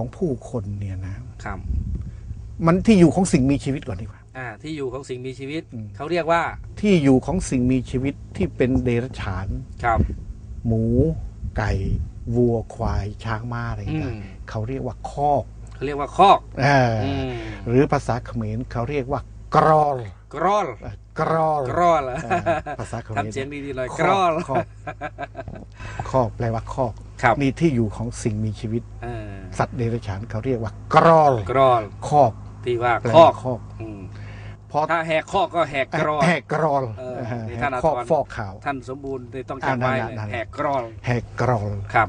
ของผู้คนเนี่ยนะครับ มันที่อยู่ของสิ่งมีชีวิตก่อนดีกว่า อ่า ที่อยู่ของสิ่งมีชีวิต อืม เขาเรียกว่าที่อยู่ของสิ่งมีชีวิตที่เป็นเดรัจฉาน ครับ หมู ไก่ วัวควาย ช้างม้าอะไรอืต่างมๆเขาเรียกว่าคอกเขาเรียกว่าคอกเออออืมหรือภาษาเขมรเขาเรียกว่ากรอลกรอลเอ่อกรอลกรอลเหรอเออภาษาเขมรทำเสียงดีๆหน่อยคกรอลคอกคอกแปลว่าคอกครับ นี่ที่อยู่ของสิ่งมีชีวิตเออ สัตว์เดรัจฉานเขาเรียกว่ากรอลกรอลคอกที่ว่าแปลคอว่ากคอกอืมพอถ้าแหกคอกก็แหกกรอลแหกกรอลเออเออนี่แหท่านกอาคอกจารย์ฟอกข่าวท่านสมบูรณ์เลยต้องอ่าจำไว้นั่นเลยนั่นแหกกรอลแหกกรอลครับ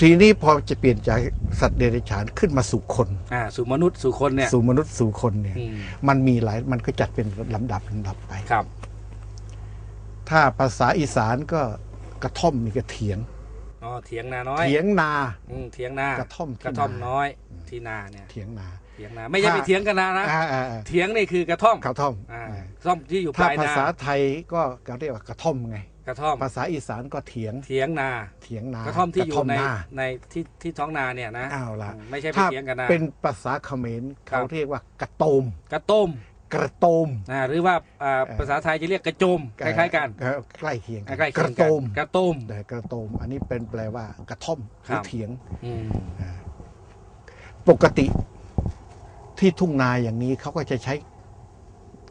ทีนี้พอจะเปลี่ยนจากสัตว์เดรัจฉานขึ้นมาสู่คนอ่าสู่มนุษย์สู่คนเนี่ยสู่มนุษย์สู่คนเนี่ยอืมมันมีหลายมันก็จัดเป็นลำดับลำดับไปครับ ถ้าภาษาอีสานก็กระท่อมนี่ก็เถียงอ๋อ เถียงนาน้อย เถียงนา อืมเถียงนากระท่อมที่กระท่อมนาน้อยที่นาเนี่ยเถียงนาเถียงนา ไม่ใช่ถ้าไปเถียงกันนานะอ่าอ่าอ่าเถียงนี่คือกระท่อมกระท่อมอ่าอ่าท่อมที่อยู่ปถ้าลายภานาษาไทยก็เขาเรียกว่ากระท่อมไงกระท่อมภาษาอีสานก็เถียงเถียงนาเถียงนากระท่อมที่อยู่ในนาในที่ที่ท้องนาเนี่ยนะอ้าวละไม่ใช่ไปถ้าเถียงกันนาเป็นภาษาเขมรครับเขาเรียกว่ากระโตมกระต้ม กระโตมอ่าหรือว่าอ่าเอ่อภาษาไทยจะเรียกกระโจมคล้ายๆกันเอ่อใกล้เคียงกันใกล้ๆกเคียระงโตกันมกระต้มแต่กระโตม อันนี้เป็นแปลว่ากระท่อมหครัรือบเถียงอืมปกติที่ทุ่งนาอย่างนี้เขาก็จะใช้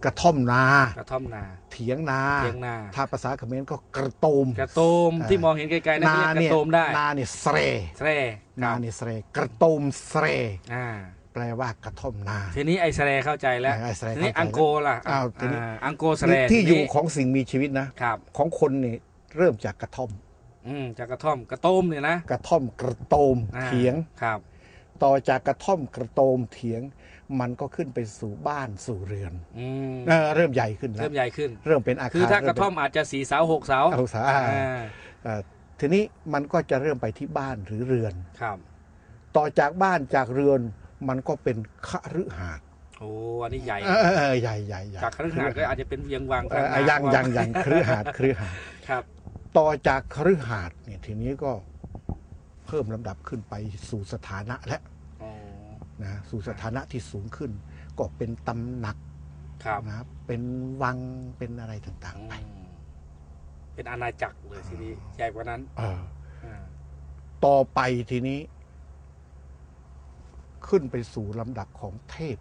กระท่อมนา กระท่อมนา เถียงนา เถียงนา ถ้าภาษาเขมรก็กระโตม กระโตมเอ่อที่มองเห็นไกลๆนั่นนาเรียกกเนี่ระยโตมได้ นาเนี่ยเสรแสร่คนารับเนี่ยเสรกระโตมเสรอ่าแป ลว่ากระท่อมนา ทีนี้ไอแสแรเข้าใจแล้วไอ้แสแลทีนี้เข้าใจแล้วอังโกล่ะอ้าวทีนี้อ่าอังโกแสแรที่อยู่ทีนี้ของสิ่งมีชีวิตนะครับของคนนี่เริ่มจากกระท่อม อืมจากกระท่อมกระโตมเนี่ยนะกระท่อมกระโตมอ่าเถียงครับ ต่อจากกระท่อมกระโตมเถียง มันก็ขึ้นไปสู่บ้านสู่เรือนอืมเออเริ่มใหญ่ขึ้นแล้วเริ่มใหญ่ขึ้น เริ่มเป็นอาคารคือถ้ากระท่อมเมอาจจะสี่เสาหกเสาเป็นเอาสาอ่าเอ่อทีนี้มันก็จะเริ่มไปที่บ้านหรือเรือนครับ ต่อจากบ้านจากเรือน มันก็เป็นคฤหาสน์โอ้อันนี้ใหญ่เออเออเออใหญ่ใหญ่ใหญ่จากคฤหาสน์ก็อาจจะเป็นเวียงวังเออเออยังยังยังคฤหาสน์คฤหาสน์ครับ ต่อจากคฤหาสน์เนี่ยทีนี้ก็เพิ่มลำดับขึ้นไปสู่สถานะและอ๋อ นะสู่สถานะที่สูงขึ้น ก็เป็นตำหนักครับนะครับเป็นวังเป็นอะไรต่างอืๆไปมเป็นอาณาจักรเลยทีนี้ใหญ่กว่านั้นเออ อ่าต่อไปทีนี้ ขึ้นไปสู่ลำดับของเทพ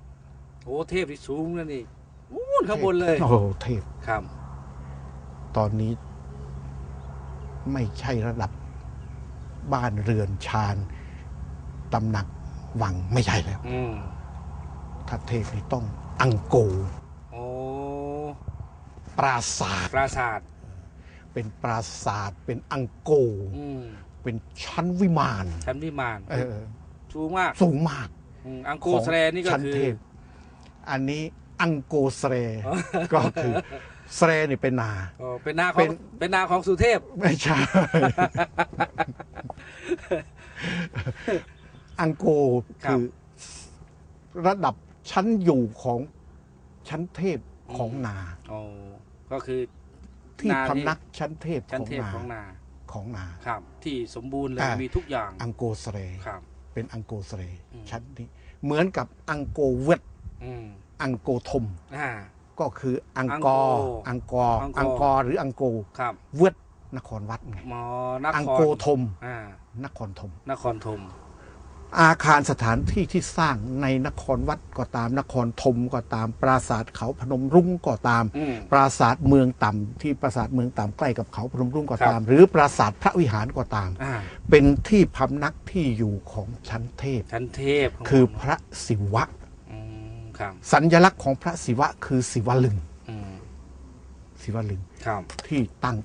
โอ้เทพที่สูงนั่นนี่อู้นข้างบนเลยโอ้โหเทพครับ ตอนนี้ไม่ใช่ระดับบ้านเรือนชานตำหนักวังไม่ใช่แล้วอืมถ้าเทพนี่ต้องอังโกโอ้ปราศาสตปราสาทเป็นปราศาสตเป็นอังโกอืมเป็นชั้นวิมานชั้นวิมานเออสูงมาก สูงมากม อังโกของแสแลนี่ก็ชั้นคือ เทพอันนี้อังโกเสเรอ๋อก็คือเสเรนี่เป็นนา อ๋อเป็นนาขเป็องน เป็นนาของสุเทพ ไม่ใช่ อังโกครับ คือระดับชั้นอยู่ของชั้นเทพของนาโอ้ก็คือ ที่นาพำนักชั้นเทพชั้นของเทพนาของนาของนา ครับ ที่สมบูรณ์เลยอ่ามี มีทุกอย่างอังโกเสเร ครับ เป็นอังโกเสเรอืมชั้นนี้เหมือนกับอังโกเวทอืมอังโกทมอ่าก็คืออังอังกโกอร์อังกอร์อังกอร์อังกอร์หรืออังโกครับเวทนครวัดไงหมอนครอังโกทมอ่านครธมนครธม อาคารสถานที่ที่สร้างในนครวัดก็ตามนครธมก็ตาม ปราสาทเขาพนมรุ้งก็ตามอืมปราสาทเมืองต่ำที่ปราสาทเมืองต่ำใกล้กับเขาพนมรุ้งก็ครับตาม หรือปราสาทพระวิหารก็ตามอ่าเป็นที่พำนักที่อยู่ของชั้นเทพชั้นเทพขงคือเราพระศิวะอืมครับสัญลักษณ์ของพระศิวะคือศิวลึงอืมศิวลึงครับที่ตั้ง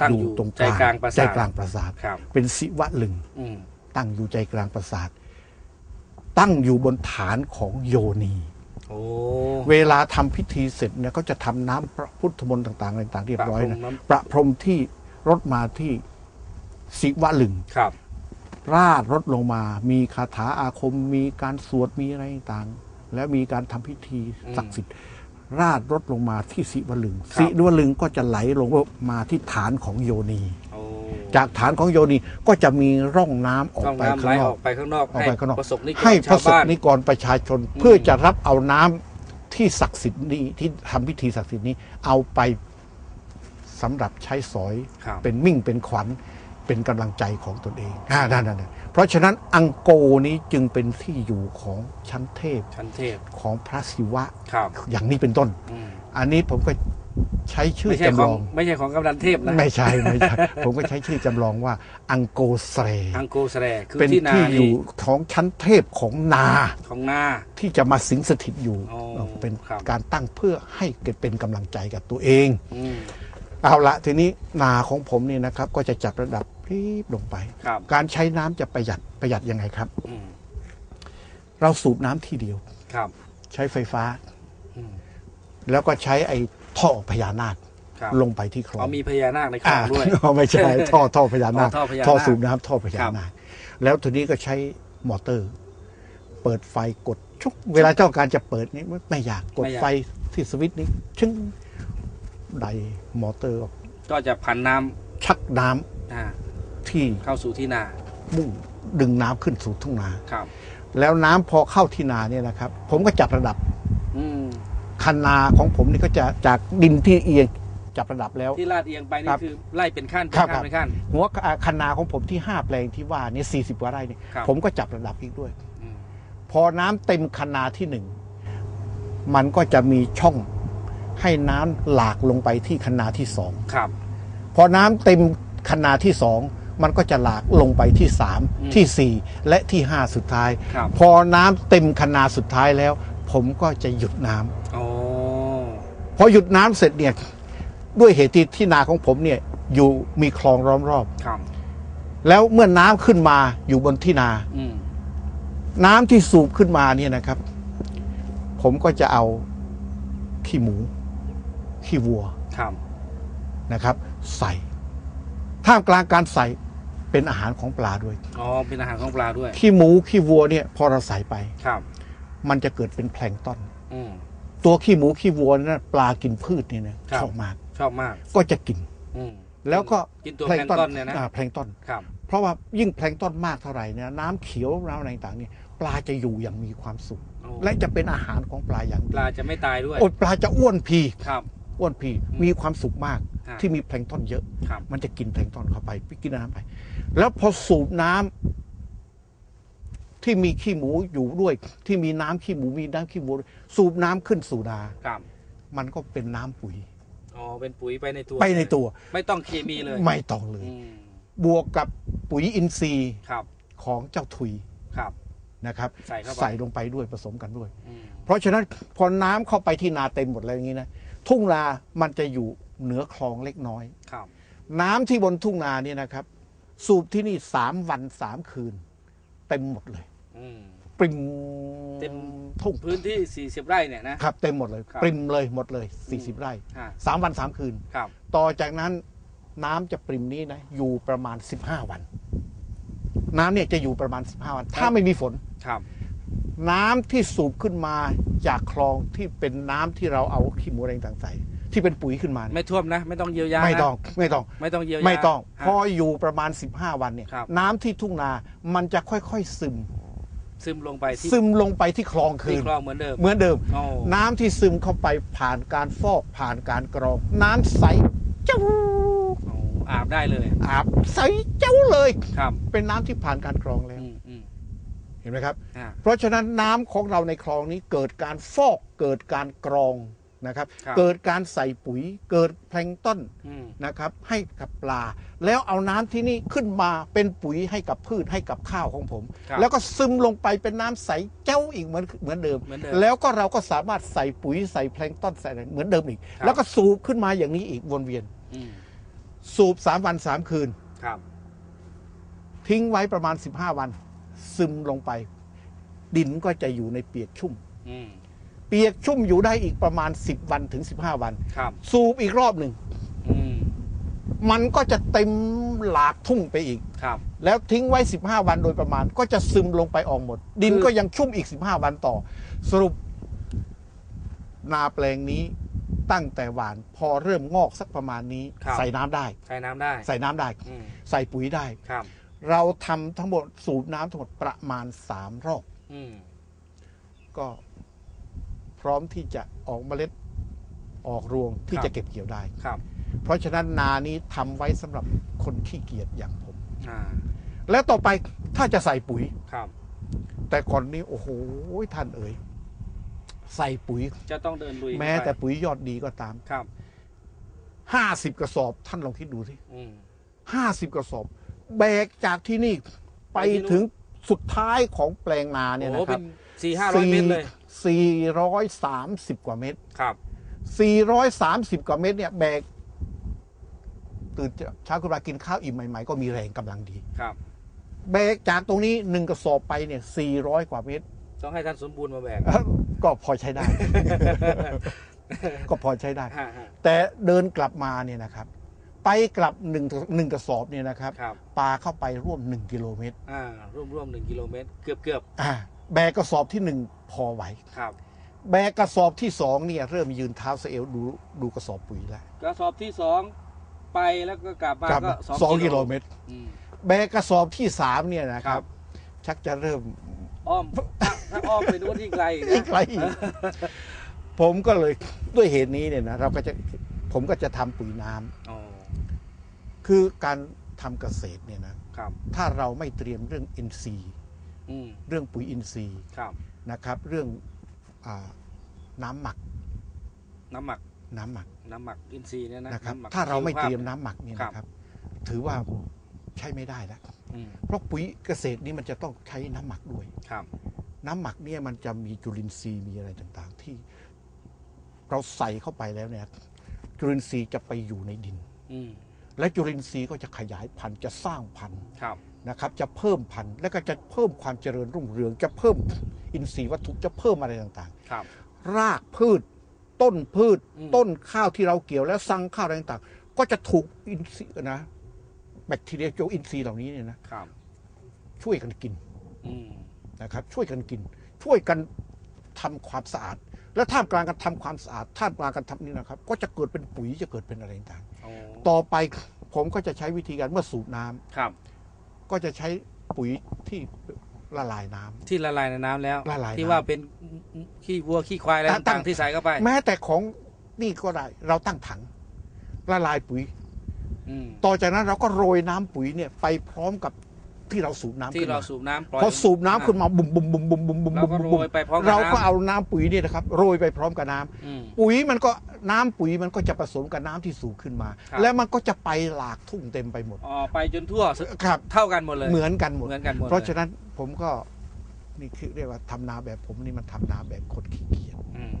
ตั้งอยู่ตรงใจกลางปราใจสาทกลางปราสาทครับเป็นศิวลึงอืม ตั้งอยู่ใจกลางปราสาท ตั้งอยู่บนฐานของโยนีโอ้เวลาทำพิธีเสร็จเนี่ยก็จะทำน้ำพระพุทธมนต์ต่างๆอะไรต่างๆเรียบร้อยนะประพรมน้ำประพรมที่รถมาที่ศิวลึงครับ ราดรถลงมา มีคาถาอาคม มีการสวดมีอะไรต่างๆ แล้วมีการทำพิธีศักดิ์สิทธิ์ ราดรถลงมาที่ศิวลึงครับศิวลึงก็จะไหลลงมาที่ฐานของโยนีโอ้ จากฐานของโยนีก็จะมีร่องน้ำออกช่องไปน้ำไหลข้างนอออกกไปข้างนอกออกไปข้างนอก ประสบนิกรให้พระชาวสงบ้านฆ์นิกรประชาชนอืมเพื่อจะรับเอาน้ำที่ศักดิ์สิทธิ์นี้ที่ทำพิธีศักดิ์สิทธิ์นี้เอาไปสำหรับใช้สอยครับ เป็นมิ่งเป็นขวัญเป็นกำลังใจของตนเองอ่านั่นนั่นเพราะฉะนั้นอังโกนี้จึงเป็นที่อยู่ของชั้นเทพชั้นเทพของพระศิวะ ครับอย่างนี้เป็นต้น อืมอันนี้ผมก็ ใช้ชื่อไม่ใช่ขจำลององไม่ใช่ของกำนันเทพนะไม่ใช่ไม่ใช่ ผมก็ใช้ชื่อจำลองว่า อังโกเซรอังโกแสแรคือเป็นที่นาที่อนี่ยู่ของชั้นเทพของนา ของนา ที่จะมาสิงสถิตอยู่อ๋อเออเป็นครับ การตั้งเพื่อให้เกิดเป็นกำลังใจกับตัวเอง อืมเอาละทีนี้นาของผมนี่นะครับ ก็จะจับระดับรีบลงไป ครับการใช้น้ำจะประหยัดประหยัดยังไงครับ อืมเราสูบน้ำทีเดียว ครับใช้ไฟฟ้า อืมแล้วก็ใช้ไอ้ ท่อพญานาคครับลงไปที่คลอเอางมีพญานาคในคลองด้วย อ่า ไม่ใช่ท่อท่อพญานาคอ๋อท่อพญานาคท่อสูบน้ำท่อพญาครับ นาคแล้วทีนี้ก็ใช้มอเตอร์ เปิดไฟกดชุกเวลาเจ้าการจะเปิดนี่ไม่อยากกดไม่อยากไฟที่สวิตช์นี้ชึ้งไดมอเตอร์ออกก็จะพันน้ำชักน้ำอ่าที่เข้าสู่ที่นามุ่งดึงน้ำขึ้นสู่ทุ่งนา ครับ แล้วน้ำพอเข้าที่นาเนี่ยนะครับ ผมก็จับระดับอืม คันนาของผมนี่ก็จะจากดินที่เอียงจับระดับแล้ว ที่ลาดเอียงไปคนี่รับคือไล่เป็นขั้นเป็นครับขั้ครันบเป็นขั้น หัวอ่าคันนาของผมที่ห้าแปลงที่ว่านี่สี่สิบกว่าไร่นี่ครับ ผมก็จับระดับอีกด้วย อืมพอน้ำเต็มคันนาที่หนึ่งมันก็จะมีช่องให้น้ำหลากลงไปที่คันนาที่สองครับ พอน้ำเต็มคันนาที่สองมันก็จะหลากลงไปที่สามอืม ที่สี่และที่ห้าสุดท้าย ครับ พอน้ำเต็มคันนาสุดท้ายแล้ว ผมก็จะหยุดน้ำโอ้ พอหยุดน้ำเสร็จเนี่ย ด้วยเหตุที่ที่นาของผมเนี่ยอยู่มีคลองล้อมรอบครับ แล้วเมื่อน้ำขึ้นมาอยู่บนที่นาอืมน้ำที่สูบขึ้นมาเนี่ยนะครับ ผมก็จะเอาขี้หมู ขี้วัวครับนะครับ ใส่ท่ามกลางการใส่เป็นอาหารของปลาด้วยอ๋อเป็นอาหารของปลาด้วยขี้หมูขี้วัวเนี่ย พอเราใส่ไปครับ มันจะเกิดเป็นแพลงก์ต้นอืม ตัวขี้หมูขี้วัวนั่นปลากินพืชเนี่ยนะครับชอบมากชอบมาก ก็จะกินอืมแล้วก็กินตัวแพลงก์ต้นเนี่ยนะอ่าแพลงก์ต้นครับเพราะว่ายิ่งแพลงก์ต้นมากเท่าไหร่เนี่ยน้ำเขียวน้ำอะไรต่างๆเนี่ยปลาจะอยู่อย่างมีความสุขโอ้และจะเป็นอาหารของปลาอย่างปดีลาจะไม่ตายด้วยโอดปลาจะอ้วนพีครับอ้วนพีมีความสุขมากฮะที่มีแพลงก์ต้นเยอะครับมันจะกินแพลงก์ต้นเข้าไปไปกินน้ำไป แล้วพอสูบน้ำ ที่มีขี้หมูอยู่ด้วย ที่มีน้ำขี้หมูมีน้ำขี้หมูด้วยสูบน้ำขึ้นสู่นา ครับมันก็เป็นน้ำปุ๋ย อ๋อเป็นปุ๋ยไปในตัวไปในตัว ไม่ต้องเคมีเลยไม่ต้องเลย อืมบวกกับปุ๋ยอินทรีย์ครับของเจ้าถุยครับ นะครับใส่เข้าไปใส่ลงไปด้วยผสมกันด้วย อืมเพราะฉะนั้นพอน้ำเข้าไปที่นาเต็มหมดแล้วอย่างนี้นะทุ่งนามันจะอยู่เหนือคลองเล็กน้อย ครับน้ำที่บนทุ่งนาเนี่ยนะครับ สูบที่นี่สามวันสามคืน เต็มหมดเลย อืม ปริมเต็ม ทุ่งพื้นที่ 40 ไร่เนี่ยนะ ครับ เต็มหมดเลย ครับปริมเลยหมดเลยสี่สิบไร่ฮะ สามวันสามคืน ครับ ต่อจากนั้นน้ำจะปริมนี้นะอยู่ประมาณสิบห้าวัน น้ำเนี่ยจะอยู่ประมาณสิบห้าวัน ถ้าไม่มีฝน ครับ น้ำที่สูบขึ้นมาจากคลองที่เป็นน้ำที่เราเอาขี้หมูอะไรต่างๆใส่ที่เป็นปุ๋ยขึ้นมาเนี่ยไม่ท่วมนะ ไม่ต้องเยียวยาไม่นะต้องไม่ต้อง ไม่ต้องเยียวยาไม่ต้อง ฮะ พออยู่ประมาณ 15 วันเนี่ย ครับ น้ำที่ทุ่งนา มันจะค่อยๆซึม ซึมลงไปที่ซึมลงไปที่คลองคืที่น คลองเหมือนเดิม เหมือนเดิม โอ้ น้ำที่ซึมเข้าไปผ่านการฟอกผ่านการกรอง น้ำใสเจ้าโอ้อาบได้เลยอาบใสเจ้าเลย ครับเป็นน้ำที่ผ่านการกรองแล้ว อืมอืมเห็นไหมครับฮะเพราะฉะนั้นน้ำของเราในคลองนี้เกิดการฟอกเกิดการกรอง นะครับ ครับเกิดการใส่ปุ๋ย เกิดแพลงก์ต้นอืม นะครับ ให้กับปลา แล้วเอาน้ำที่นี่ขึ้นมาเป็นปุ๋ยให้กับพืชให้กับข้าวของผม ครับแล้วก็ซึมลงไปเป็นน้ำใสเจ้าอีกเหมือนเหมือนเดิม เหมือนเดิมแล้วก็เราก็สามารถใส่ปุ๋ยใส่แพลงก์ต้นใส่อะไรเหมือนเดิมอีก ครับ แล้วก็สูบขึ้นมาอย่างนี้อีกวนเวียน อืมสูบสามวันสามคืน ครับ ทิ้งไว้ประมาณ 15 วัน ซึมลงไป ดินก็จะอยู่ในเปียกชุ่ม อืม เปียกชุ่มอยู่ได้อีกประมาณ 10 วันถึง 15 วัน ครับ สูบอีกรอบหนึ่ง อืม มันก็จะเต็มหลากทุ่งไปอีก ครับ แล้วทิ้งไว้ 15 วันโดยประมาณ ก็จะซึมลงไปออกหมด ดินคือก็ยังชุ่มอีก 15 วันต่อ สรุป นาแปลงนี้ตั้งแต่หวาน พอเริ่มงอกสักประมาณนี้ ครับ ใส่น้ำได้ ใช้น้ำได้ ใส่น้ำได้ อืม ใส่ปุ๋ยได้ ครับ เราทำทั้งหมดสูบน้ำทั้งหมดประมาณสามรอบ อืม ก็พ ร้อมที่จะออกเมล็ดออกรวงที่จะเก็บเกี่ยวได้ ครับ เพราะฉะนั้นนานี้ทำไว้สำหรับคนขี้เกียจอย่างผม อ่า แล้วต่อไปถ้าจะใส่ปุ๋ย ครับ แต่ก่อนนี้โอ้โหท่านเอ๋ยใส่ปุ๋ย จะต้องเดินลุยแม้ไปแต่ปุ๋ยยอดดีก็ตามครับ ห้าสิบกระสอบท่านลองคิดดูสิอืม ห้าสิบกระสอบ แบกจากที่นี่ไปไปที่นู่น ถึงสุดท้ายของแปลงนาเนี่ยโอ้นะคเป็รับ นสี่ห้าร้อยเมตรเลย สี่ร้อยสามสิบกว่าเมตร ครับสี่ร้อยสามสิบกว่าเมตรเนี่ยแบกตื่นเช้าขึ้นมากินข้าวอิ่มใหม่ ๆ ก็มีแรงกำลังดี ครับ แบกจากตรงนี้หนึ่งกระสอบไปเนี่ยสี่ร้อยกว่าเมตร ต้องให้ท่านสมบูรณ์มาแบกเอ้อก็พอใช้ได้ ก็พอใช้ได้ ฮะฮะแต่เดินกลับมาเนี่ยนะครับ ไปกลับหนึ่งหนึ่งกระสอบเนี่ยนะครับ ครับ ปลาเข้าไปร่วมหนึ่งกิโลเมตรอ่าร่วมร่วมหนึ่งกิโลเมตร เกือบเกือบอ่า แบกกระสอบที่หนึ่งพอไหว ครับ แบกกระสอบที่สองเนี่ย เริ่มยืนเท้าสะเอวดูดูกระสอบปุ๋ยแล้วกระสอบที่สองไปแล้วก็กลับมากลับก็มาสองสองกิโลเมตร อืม แบกกระสอบที่สามเนี่ยนะคครัรับ บ ชักจะเริ่ม อ้อมถ้าถ้าอ้อมไปดูที่ไกลอีกอีนะกไกลอีกผมก็เลยด้วยเหตุนี้เนี่ยนะเราก็จะผมก็จะทำปุ๋ยน้ำอ๋อ คือการทำเกษตรเนี่ยนะครับ ถ้าเราไม่เตรียมเรื่องอินทรีย์อืม เรื่องปุ๋ยอินทรีย์ครับนะครับ เรื่องอาน้ำหมัก น้ำหมักน้ำหมักน้ำหมักอินทรีย์เนี่ยนะนะครับน้ำหกถ้าเราไม่ชีวภพเตรียมน้ำหมักเนี่ยครับนะครับ ถือว่าใช้ไม่ได้แล้วอืมเพราะปุ๋ยเกษตรนี่มันจะต้องใช้น้ำหมักด้วยครับ น้ำหมักเนี่ยมันจะมีจุลินทรีย์มีอะไรต่างๆ ที่ เราใส่เข้าไปแล้วเนี่ยจุลินทรีย์จะไปอยู่ในดินอืมและจุลินทรีย์ก็จะขยายพันธุ์จะสร้างพันธุ์ครับ นะครับจะเพิ่มพันธุ์และก็จะเพิ่มความเจริญรุ่งเรือง จะเพิ่มอินทรีย์วัตถุจะเพิ่มอะไรต่างครับๆรากพืช ต้นพืช อืม ต้นข้าวที่เราเกี่ยวแล้วสั่งข้าวอะไรต่างๆ ก็จะถูกอินทรีย์นะแบคทีเรียโจอินทรีย์เหล่านี้เนี่ยนะครับช่วยกันกินอืมนะครับ ช่วยกันกิน ช่วยกันทำความสะอาด และท่ามกลางการทำความสะอาดท่ามกลางการทำนี่นะครับ ก็จะเกิดเป็นปุ๋ยจะเกิดเป็นอะไรต่างโอ้ๆต่อไปผมก็จะใช้วิธีการเมื่อสูบน้ำ ครับ ก็จะใช้ปุ๋ยที่ละลายน้ำ ที่ละลายในน้ำแล้ว ละลายที่น้ำว่าเป็นขี้วัวขี้ควายอะไรอะตั้ต่างงๆที่ใส่เข้าไปแม้แต่ของนี่ก็ได้ เราตั้งถังละลายปุ๋ย อืมต่อจากนั้นเราก็โรยน้ำปุ๋ยเนี่ยไปพร้อมกับ ที่เราสูบน้ำที่ขึ้นเรามาสูบน้ำปล่อยพอสูบน้ำขึ้นมาบุ่มบุ่มบุ่มบุ่มบุ่มบุ่มเราก็บุ่มโรยไปพร้อมกับเราก็น้ำเอาน้ำปุ๋ยเนี่ยนะครับโรยไปพร้อมกับน้ำอืม ปุ๋ยมันก็น้ำปุ๋ยมันก็จะผสมกับน้ำที่สูบขึ้นมา ครับ แล้วมันก็จะไปหลากทุ่งเต็มไปหมดอ๋อไปจนทั่วครับ เท่ากันหมดเลยเหมือนกันหมด เหมือนกันหมดเพราะลยฉะนั้นผมก็นี่คือเรียกว่าทำนาแบบผมนี่มันทำนาแบบคนขี้เกียจอืม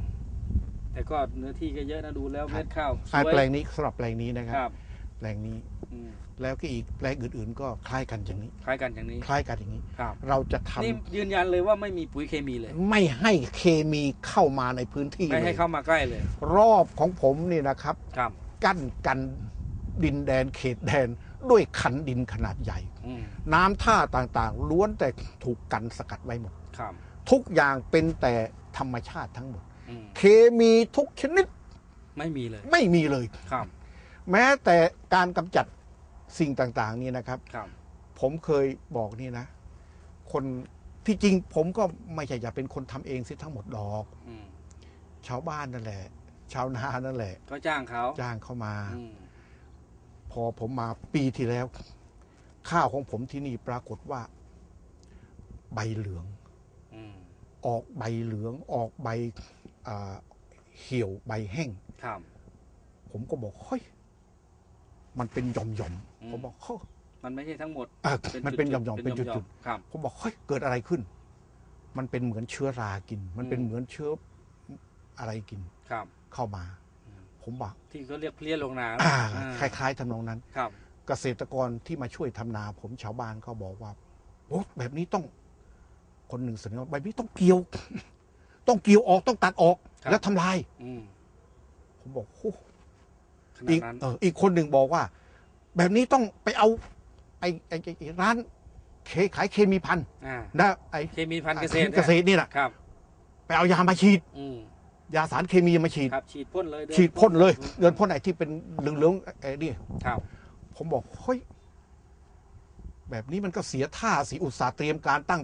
แต่ก็เนื้อที่ก็เยอะนะดูแล้วครับเม็ดข้าวสอ่าวยแปลงนี้สำหรับแปลงนี้นะคครัรับบแปลงนี้ อืมแล้วก็อีกแปลงอื่นๆ ก็คล้ายกันอย่างนี้ คล้ายกันอย่างนี้คล้ายกันอย่างนี้ ครับ เราจะทำนี่ยืนยันเลยว่าไม่มีปุ๋ยเคมีเลย ไม่ให้เคมีเข้ามาในพื้นที่ไม่เลให้ยเข้ามาใกล้เลย รอบของผมนี่นะครับ ครับ กั้นกันดินแดนเขตแดนด้วยขันดินขนาดใหญ่ อืมน้ำท่าต่างๆ ล้วนแต่ถูกกันสกัดไว้หมด ครับ ทุกอย่างเป็นแต่ธรรมชาติทั้งหมด อืมเคมีทุกชนิดไม่มีเลย ไม่มีเลย ครับ แม้แต่การกำจัด สิ่งต่างๆนี่นะครับ ครับ ผมเคยบอกนี่นะ คนที่จริงผมก็ไม่ใช่อยากเป็นคนทำเองสิทั้งหมดดอก อืมชาวบ้านนั่นแหละ ชาวนานั่นแหละ ก็จ้างเขาจ้างเข้ามา อืมพอผมมาปีที่แล้ว ข้าวของผมที่นี่ปรากฏว่า ใบเหลือง อืมออกใบเหลือง ออกใบอ่าเหี่ยวใบแห้ง ครับ ผมก็บอกเฮ้ย มันเป็นหย่อมหย่อมๆอืมผมบอกเฮ้ยมันไม่ใช่ทั้งหมดอะมันเป็นหย่อมหย่อมๆๆเป็นจุดหย่อจุมดๆครับ ผมบอกเฮ้ยเกิดอะไรขึ้น มันเป็นเหมือนเชื้อรากิน มันเป็นอืม เหมือนเชื้ออะไรกินครับ เข้ามา อืม ผมบอกที่เขาเรียกเพลี้ยลงนาอ่าอ่คล้ายๆทำนองนั้น ครับ เกษตรกรที่มาช่วยทำนา ผมชาวบ้านเขาบอกว่าโอ้แบบนี้ต้อง คนหนึ่งเสนอว่าแบบนี้ต้องเกี่ยว ต้องเกี่ยวออกต้องตัดออก ครับ แล้วทำลาย อืมผมบอกโอ้ ขนาอีดกนั้น เอออีกคนหนึ่งบอกว่า แบบนี้ต้องไปเอาไอ้ไอ้ไอ้ไอ้ร้านเคขายเคมีพันอ่า นะไอ้เคมีพันธุ์เกษตรเกษตรนี่แหละครับ ไปเอายามาฉีด อืมยาสารเคมีมาฉีด ครับ ฉีดพ่นเลยเนฉีดพ่นเลย เดินพ่นไหนที่เป็นเหลืองๆไอ้นี่ ครับ ผมบอกเฮ้ยแบบนี้มันก็เสียท่าสิอุตสาห์เตรียมการตั้ง